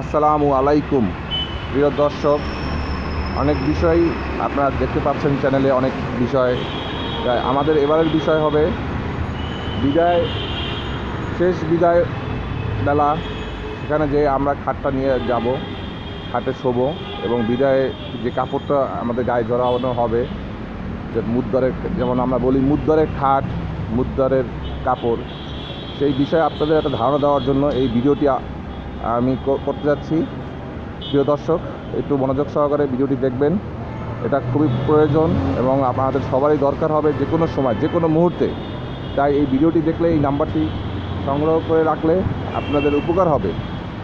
আসসালামু আলাইকুম। প্রিয় দর্শক, অনেক বিষয় আপনারা দেখতে পাচ্ছেন চ্যানেলে, অনেক বিষয়। আমাদের এবারের বিষয় হবে বিদায়, শেষ বিদায় বেলা। সেখানে যে আমরা খাটটা নিয়ে যাব, খাটে শোবো এবং বিদায়ে যে কাপড়টা আমাদের গায়ে জড়ানো হবে, যে মুদ্দরের, যেমন আমরা বলি মুদ্দরের খাট, মুদ্দরের কাপড়। সেই বিষয়ে আপনাদের একটা ধারণা দেওয়ার জন্য এই ভিডিওটি আমি করতে যাচ্ছি। প্রিয় দর্শক, একটু মনোযোগ সহকারে ভিডিওটি দেখবেন। এটা খুবই প্রয়োজন এবং আপনাদের সবারই দরকার হবে যে কোনো সময়, যে কোনো মুহূর্তে। তাই এই ভিডিওটি দেখলে, এই নাম্বারটি সংগ্রহ করে রাখলে আপনাদের উপকার হবে।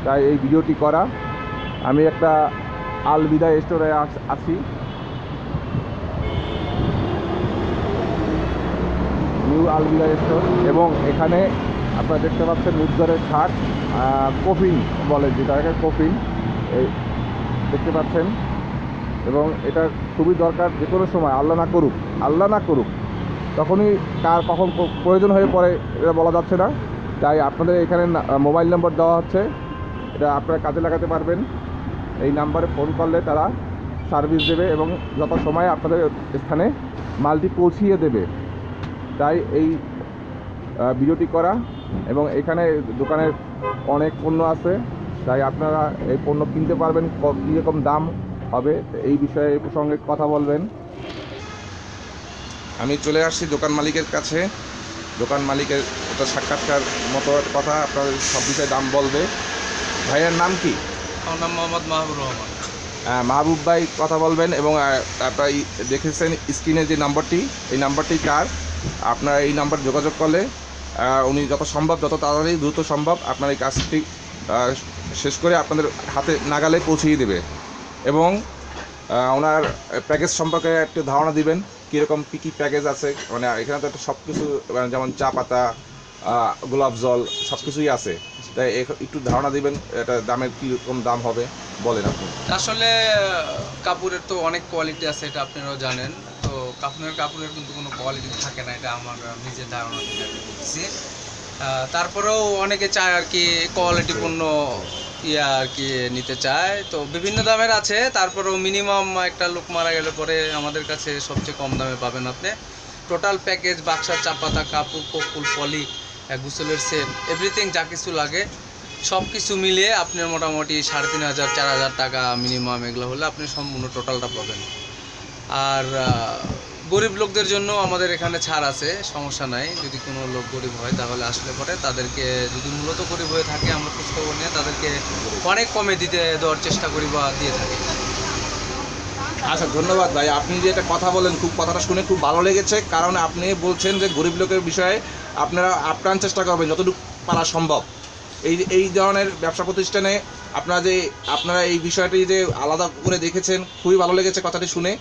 তাই এই ভিডিওটি করা। আমি একটা আল বিদায় স্টোরে আছি। নিউ আলবিদা স্টোর এবং এখানে আপনারা দেখতে পাচ্ছেন উজ্জ্বলের খাট আহ, কফিন বলে যেটাকে কফিন। এই দেখতে পাচ্ছেন। এবং এটা খুবই দরকার যে কোনো সময় আল্লাহ না করুক আল্লাহ না করুক তখনই কার কখন প্রয়োজন হয়ে পড়ে এটা বলা যাচ্ছে না। তাই আপনাদের এখানে মোবাইল নম্বর দেওয়া হচ্ছে। এটা আপনারা কাজে লাগাতে পারবেন। এই নাম্বারে ফোন করলে তারা সার্ভিস দেবে এবং যত সময় আপনাদের স্থানে মালটি পৌঁছিয়ে দেবে। তাই এই ভিডিওটি করা এবং এখানে দোকানের অনেক পণ্য আছে তাই আপনারা এই পণ্য কিনতে পারবেন কীরকম দাম হবে এই বিষয়ে প্রসঙ্গে কথা বলবেন। আমি চলে আসছি দোকান মালিকের কাছে। দোকান মালিকের একটা সাক্ষাৎকার মতো কথা আপনাদের সব বিষয়ে দাম বলবে। ভাইয়ের নাম কি? আমার নাম মোহাম্মদ মাহবুব রহমান। আহ, মাহবুব ভাই কথা বলবেন এবং আপনারা দেখেছেন স্ক্রিনে যে নাম্বারটি এই নাম্বারটি কার? আপনারা এই নাম্বার যোগাযোগ করলে উনি যত সম্ভব, যত তাড়াতাড়ি দ্রুত সম্ভব আপনার এই কাজটি শেষ করে আপনাদের হাতে নাগালে পৌঁছিয়ে দেবে। এবং ওনার প্যাকেজ সম্পর্কে একটু ধারণা দিবেন, কীরকম কী কী প্যাকেজ আছে। মানে এখানে তো একটা সব কিছু মানে যেমন চা পাতা গোলাপ জল সব কিছুই আছে। তাই একটু ধারণা দিবেন, এটা দামের কীরকম দাম হবে, বলেন আপনি। আসলে কাপড়ের তো অনেক কোয়ালিটি আছে, এটা আপনারাও জানেন। তো কাপড়ের কাপড়ের কিন্তু কোনো কোয়ালিটি থাকে না, এটা আমার নিজের ধারণা থেকে বলছি তারপরেও অনেকে চায় আর কি কোয়ালিটি পণ্য ইয়া আর কি নিতে চায়। তো বিভিন্ন দামের আছে, তারপরেও মিনিমাম একটা লোক মারা গেলে পরে আমাদের কাছে সবচেয়ে কম দামে পাবেন আপনি। টোটাল প্যাকেজ বাক্সা চাপাতা কাপড় কপুল পলি গুসলের সেট এভরিথিং যা কিছু লাগে সব কিছু মিলিয়ে আপনার মোটামুটি সাড়ে তিন হাজার, চার হাজার টাকা মিনিমাম এগুলো হলে আপনি সম্পূর্ণ টোটালটা পাবেন। আর গরিব লোকদের জন্য আমাদের এখানে ছাড় আছে, সমস্যা নাই। যদি কোনো লোক গরিব হয় তাহলে আসলে পরে তাদেরকে যদি মূলত গরিব হয়ে থাকে, আমরা খোঁজখবর নিয়ে তাদেরকে অনেক কমে দিতে দেওয়ার চেষ্টা করি বা দিয়ে থাকি। আচ্ছা ধন্যবাদ ভাই। আপনি যে একটা কথা বলেন, খুব কথাটা শুনে খুব ভালো লেগেছে। কারণ আপনি বলছেন যে গরিব লোকের বিষয়ে আপনারা আপ্রাণ চেষ্টা করবেন, যতটুকু পারা সম্ভব। এই এই ধরনের ব্যবসা প্রতিষ্ঠানে আপনারা যে, আপনারা এই বিষয়টি যে আলাদা করে দেখেছেন, খুবই ভালো লেগেছে কথাটি শুনে।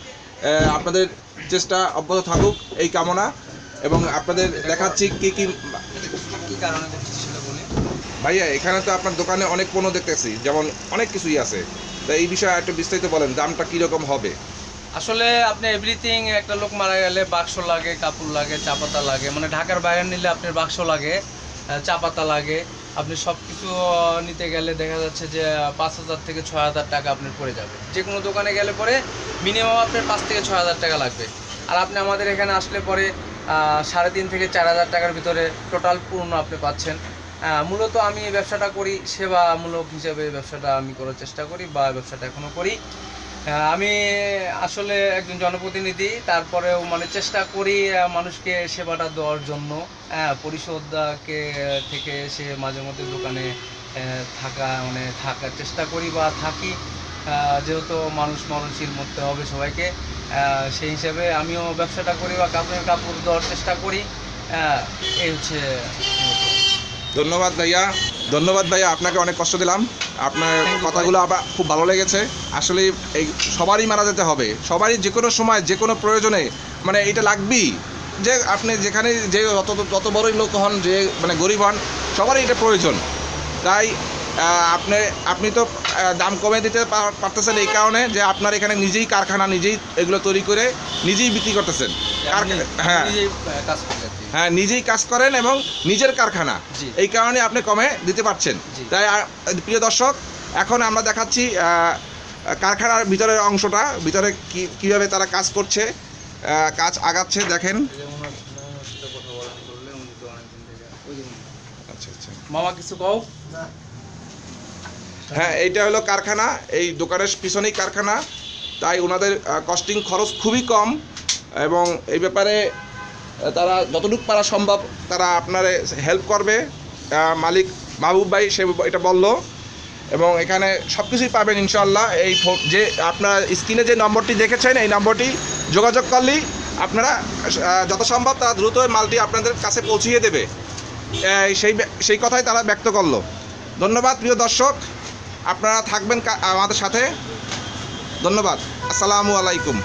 আপনাদের চেষ্টা অব্যাহত থাকুক এই কামনা এবং আপনাদের দেখাচ্ছি কী কী ভাইয়া এখানে তো আপনার দোকানে অনেক পণ্য দেখতেছি যেমন অনেক কিছুই আছে। তা এই বিষয়ে একটু বিস্তারিত বলেন দামটা কীরকম হবে? আসলে আপনি এভরিথিং একটা লোক মারা গেলে বাক্স লাগে কাপড় লাগে চা পাতা লাগে। মানে ঢাকার বাইরে নিলে আপনার বাক্স লাগে আহ, চা পাতা লাগে। আপনি সব কিছু নিতে গেলে দেখা যাচ্ছে যে পাঁচ হাজার থেকে ছয় হাজার টাকা আপনার পড়ে যাবে। যে কোনো দোকানে গেলে পরে মিনিমাম আপনার পাঁচ থেকে ছয় হাজার টাকা লাগবে। আর আপনি আমাদের এখানে আসলে পরে সাড়ে তিন থেকে চার হাজার টাকার ভিতরে টোটাল পূর্ণ আপনি পাচ্ছেন। মূলত আমি ব্যবসাটা করি, সেবামূলক হিসেবে ব্যবসাটা আমি করার চেষ্টা করি বা ব্যবসাটা এখনও করি। আমি আসলে একজন জনপ্রতিনিধি তারপরেও মানে চেষ্টা করি মানুষকে সেবাটা দেওয়ার জন্য। হ্যাঁ পরিশোধকে থেকে সে মাঝে মধ্যে দোকানে থাকা মানে থাকার চেষ্টা করি বা থাকি। যেহেতু মানুষ মরণশীল মরতে হবে সবাইকে সেই হিসাবে আমিও ব্যবসাটা করি বা কাপড়ের কাপড় দেওয়ার চেষ্টা করি। এই হচ্ছে ধন্যবাদ ভাইয়া। ধন্যবাদ ভাইয়া, আপনাকে অনেক কষ্ট দিলাম। আপনার কথাগুলো আবার খুব ভালো লেগেছে। আসলে এই সবারই মারা যেতে হবে। সবারই যে কোনো সময় যে কোনো প্রয়োজনে মানে এটা লাগবেই। যে আপনি যেখানে যে যত যত বড়ই লোক হন, যে মানে গরিব হন, সবারই এটা প্রয়োজন। তাই আপনি আপনি তো দাম কমে দিতে পারতেছেন এই কারণে যে আপনার এখানে নিজেই কারখানা, নিজেই এগুলো তৈরি করে নিজেই বিক্রি করতেছেন। হ্যাঁ। হ্যাঁ নিজেই কাজ করেন এবং নিজের কারখানা। এই কারণে আপনি কমে দিতে পারছেন। তাই প্রিয় দর্শক এখন আমরা দেখাচ্ছি কারখানার ভিতরের অংশটা ভিতরে কি কীভাবে তারা কাজ করছে কাজ আগাচ্ছে দেখেন। আচ্ছা আচ্ছা। মামা কিছু কও? হ্যাঁ এইটা হলো কারখানা এই দোকানের পিছনেই কারখানা। তাই ওনাদের কস্টিং খরচ খুবই কম। এবং এই ব্যাপারে তারা যতটুকু পারা সম্ভব তারা আপনার হেল্প করবে। মালিক মাহবুব ভাই সে এটা বলল। এবং এখানে সব কিছুই পাবেন ইনশাল্লাহ এই যে আপনার স্ক্রিনে যে নম্বরটি দেখেছেন এই নম্বরটি যোগাযোগ করলেই আপনারা আহ, যত সম্ভব তারা দ্রুত মালটি আপনাদের কাছে পৌঁছিয়ে দেবে। সেই সেই কথাই তারা ব্যক্ত করল। ধন্যবাদ প্রিয় দর্শক। আপনারা থাকবেন আমাদের সাথে। ধন্যবাদ। আসসালামু আলাইকুম।